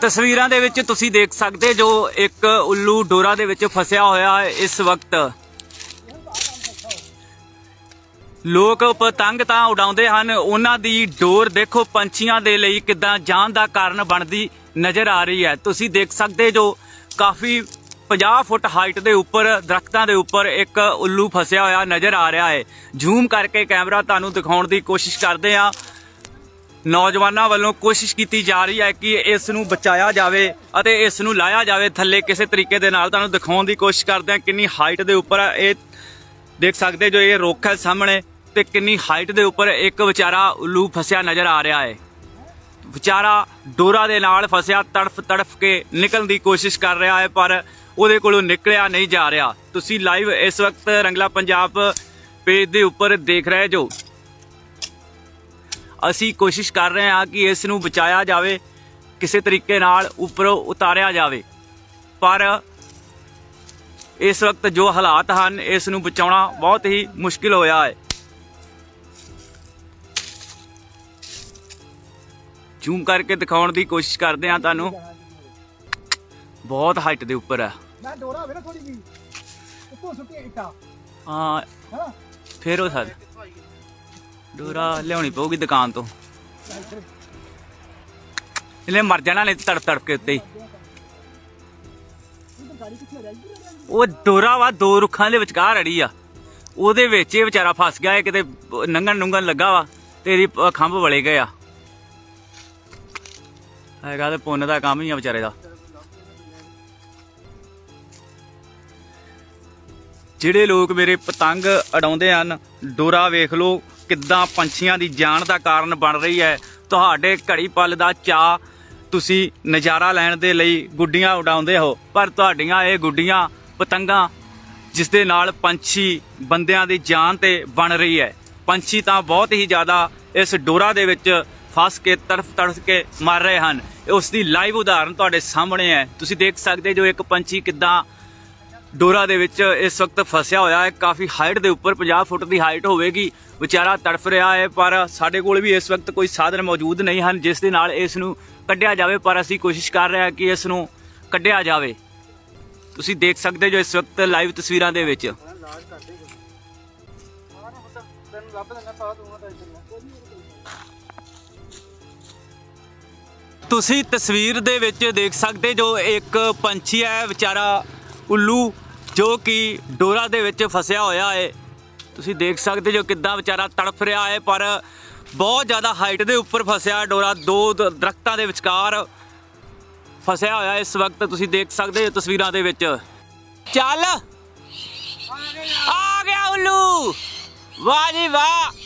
ਤਸਵੀਰਾਂ ਦੇ ਵਿੱਚ ਤੁਸੀਂ ਦੇਖ ਸਕਦੇ ਜੋ ਇੱਕ ਉੱਲੂ ਡੋਰਾ ਦੇ ਵਿੱਚ ਫਸਿਆ ਹੋਇਆ ਹੈ ਇਸ ਵਕਤ। ਲੋਕ ਪਤੰਗ ਤਾਂ ਉਡਾਉਂਦੇ ਹਨ। ਉਹਨਾਂ ਦੀ ਡੋਰ ਦੇਖੋ, ਪੰਛੀਆਂ ਦੇ ਲਈ ਕਿਦਾਂ ਜਾਨ ਦਾ ਕਾਰਨ ਬਣਦੀ ਨਜ਼ਰ ਆ ਰਹੀ ਹੈ। ਤੁਸੀਂ ਦੇਖ ਸਕਦੇ ਜੋ ਕਾਫੀ 50 ਫੁੱਟ ਹਾਈਟ ਦੇ ਉੱਪਰ, ਦਰਖਤਾਂ ਦੇ ਉੱਪਰ ਇੱਕ ਉੱਲੂ ਫਸਿਆ ਹੋਇਆ ਨਜ਼ਰ ਆ ਰਿਹਾ ਹੈ। ਜ਼ੂਮ ਕਰਕੇ ਕੈਮਰਾ ਤੁਹਾਨੂੰ ਦਿਖਾਉਣ ਦੀ ਕੋਸ਼ਿਸ਼ ਕਰਦੇ ਆ ਨੌਜਵਾਨਾਂ ਵੱਲੋਂ ਕੋਸ਼ਿਸ਼ ਕੀਤੀ ਜਾ ਰਹੀ ਹੈ ਕਿ ਇਸ ਨੂੰ ਬਚਾਇਆ ਜਾਵੇ ਅਤੇ ਇਸ ਨੂੰ ਲਾਇਆ ਜਾਵੇ। ਥੱਲੇ ਕਿਸੇ ਤਰੀਕੇ ਦੇ ਨਾਲ ਤੁਹਾਨੂੰ ਦਿਖਾਉਣ ਦੀ ਕੋਸ਼ਿਸ਼ ਕਰਦੇ ਹਾਂ ਕਿੰਨੀ ਹਾਈਟ ਦੇ ਉੱਪਰ ਇਹ ਦੇਖ ਸਕਦੇ ਜੋ ਇਹ ਰੁੱਖ ਹੈ ਸਾਹਮਣੇ ਤੇ ਕਿੰਨੀ ਹਾਈਟ ਦੇ ਉੱਪਰ ਇੱਕ ਵਿਚਾਰਾ ਉੱਲੂ ਫਸਿਆ ਨਜ਼ਰ ਆ ਰਿਹਾ ਹੈ। ਵਿਚਾਰਾ ਡੋਰਾ ਦੇ ਨਾਲ ਫਸਿਆ, ਤੜਫ ਤੜਫ ਕੇ ਨਿਕਲਣ ਦੀ ਕੋਸ਼ਿਸ਼ ਕਰ ਰਿਹਾ ਹੈ, ਪਰ ਉਹਦੇ ਕੋਲੋਂ ਨਿਕਲਿਆ ਨਹੀਂ ਜਾ ਰਿਹਾ। ਤੁਸੀਂ ਲਾਈਵ ਇਸ ਵਕਤ ਰੰਗਲਾ ਪੰਜਾਬ ਪੇਜ ਦੇ ਉੱਪਰ ਦੇਖ ਰਹੇ ਜੋ ਅਸੀਂ ਕੋਸ਼ਿਸ਼ ਕਰ ਰਹੇ ਹਾਂ ਕਿ ਇਸ ਨੂੰ ਬਚਾਇਆ ਜਾਵੇ ਕਿਸੇ ਤਰੀਕੇ ਨਾਲ ਉੱਪਰੋਂ ਉਤਾਰਿਆ ਜਾਵੇ। ਪਰ ਇਸ ਵਕਤ ਜੋ ਹਾਲਾਤ ਹਨ ਇਸ ਨੂੰ ਬਚਾਉਣਾ ਬਹੁਤ ਹੀ ਮੁਸ਼ਕਿਲ ਹੋਇਆ ਹੈ। ਜ਼ੂਮ ਕਰਕੇ ਦਿਖਾਉਣ ਦੀ ਕੋਸ਼ਿਸ਼ ਕਰਦੇ ਹਾਂ ਤੁਹਾਨੂੰ। ਬਹੁਤ ਹਾਈਟ ਦੇ ਉੱਪਰ ਹੈ। ਮੈਂ ਡੋਰਾ ਵੇਰਾ ਥੋੜੀ ਜੀ ਉੱਤੋਂ ਸੁੱਟੀ ਇੱਟਾ। ਹਾਂ। ਫੇਰ ਉਹ ਸਰ। ਡੋਰਾ ਲਿਆਉਣੀ ਪਊਗੀ ਦੁਕਾਨ ਤੋਂ। ਇਹਨੇ ਮਰ ਜਾਣਾ ਨਹੀਂ ਤੜਪ ਤੜਪ ਕੇ ਉੱਤੇ ਹੀ। ਉਹ ਡੋਰਾ ਵਾ, ਦੋ ਰੁੱਖਾਂ ਦੇ ਵਿਚਕਾਰ ਅੜੀ ਆ। ਉਹਦੇ ਵਿੱਚ ਇਹ ਵਿਚਾਰਾ ਫਸ ਗਿਆ, ਇਹ ਕਿਤੇ ਨੰਗਣ ਨੁੰਗਣ ਲੱਗਾ ਵਾ ਤੇਰੀ ਖੰਭ ਵਲੇ ਗਏ ਆ। ਹੈਗਾ ਤੇ ਪੁੰਨ ਦਾ ਕੰਮ ਹੀ ਆ ਵਿਚਾਰੇ ਦਾ। ਜਿਹੜੇ ਲੋਕ ਮੇਰੇ ਪਤੰਗ ਅਡਾਉਂਦੇ ਹਨ, ਡੋਰਾ ਵੇਖ ਲਓ ਕਿੱਦਾਂ ਪੰਛੀਆਂ ਦੀ ਜਾਨ ਦਾ ਕਾਰਨ ਬਣ ਰਹੀ ਹੈ। ਤੁਹਾਡੇ ਘੜੀ ਪਲ ਦਾ ਚਾ ਤੁਸੀਂ ਨਜ਼ਾਰਾ ਲੈਣ ਦੇ ਲਈ ਗੁੱਡੀਆਂ ਉਡਾਉਂਦੇ ਹੋ, ਪਰ ਤੁਹਾਡੀਆਂ ਇਹ ਗੁੱਡੀਆਂ, ਪਤੰਗਾਂ ਜਿਸ ਦੇ ਨਾਲ ਪੰਛੀ ਬੰਦਿਆਂ ਦੀ ਜਾਨ ਤੇ ਬਣ ਰਹੀ ਹੈ। ਪੰਛੀ ਤਾਂ ਬਹੁਤ ਹੀ ਜ਼ਿਆਦਾ ਇਸ ਡੋਰਾ ਦੇ ਵਿੱਚ ਫਸ ਕੇ, ਤੜਫ ਤੜਫ ਕੇ ਮਰ ਰਹੇ ਹਨ। ਉਸ ਦੀ ਲਾਈਵ ਉਦਾਹਰਨ ਤੁਹਾਡੇ ਸਾਹਮਣੇ ਹੈ। ਤੁਸੀਂ ਦੇਖ ਸਕਦੇ ਜੋ ਇੱਕ ਪੰਛੀ ਕਿੱਦਾਂ ਡੋਰਾ ਦੇ ਵਿੱਚ ਇਸ ਵਕਤ ਫਸਿਆ ਹੋਇਆ ਹੈ। ਕਾਫੀ ਹਾਈਟ ਦੇ ਉੱਪਰ 50 ਫੁੱਟ ਦੀ ਹਾਈਟ ਹੋਵੇਗੀ। ਵਿਚਾਰਾ ਤੜਫ ਰਿਹਾ ਹੈ, ਪਰ ਸਾਡੇ ਕੋਲ ਵੀ ਇਸ ਵਕਤ ਕੋਈ ਸਾਧਨ ਮੌਜੂਦ ਨਹੀਂ ਹਨ, ਜਿਸ ਦੇ ਨਾਲ ਇਸ ਨੂੰ ਕੱਢਿਆ ਜਾਵੇ। ਪਰ ਅਸੀਂ ਕੋਸ਼ਿਸ਼ ਕਰ ਰਹੇ ਹਾਂ ਕਿ ਇਸ ਨੂੰ ਕੱਢਿਆ ਜਾਵੇ। ਤੁਸੀਂ ਦੇਖ ਸਕਦੇ ਜੋ ਇਸ ਵਕਤ ਲਾਈਵ ਤਸਵੀਰਾਂ ਦੇ ਵਿੱਚ। ਤੁਸੀਂ ਤਸਵੀਰ ਦੇ ਵਿੱਚ ਦੇਖ ਸਕਦੇ ਜੋ ਇੱਕ ਪੰਛੀ ਹੈ। ਵਿਚਾਰਾ ਉੱਲੂ, ਜੋ ਕਿ ਡੋਰਾ ਦੇ ਵਿੱਚ ਫਸਿਆ ਹੋਇਆ ਹੈ ਤੁਸੀਂ ਦੇਖ ਸਕਦੇ ਜੋ ਕਿੱਦਾਂ ਵਿਚਾਰਾ ਤੜਫ ਰਿਹਾ ਹੈ ਪਰ ਬਹੁਤ ਜ਼ਿਆਦਾ ਹਾਈਟ ਦੇ ਉੱਪਰ ਫਸਿਆ ਡੋਰਾ। ਦੋ ਦ- ਦਰਖਤਾਂ ਦੇ ਵਿਚਕਾਰ ਫਸਿਆ ਹੋਇਆ ਇਸ ਵਕਤ ਤੁਸੀਂ ਦੇਖ ਸਕਦੇ ਹੋ ਤਸਵੀਰਾਂ ਦੇ ਵਿੱਚ। ਚੱਲ! ਆ ਗਿਆ ਉੱਲੂ! ਵਾਹ ਜੀ ਵਾਹ!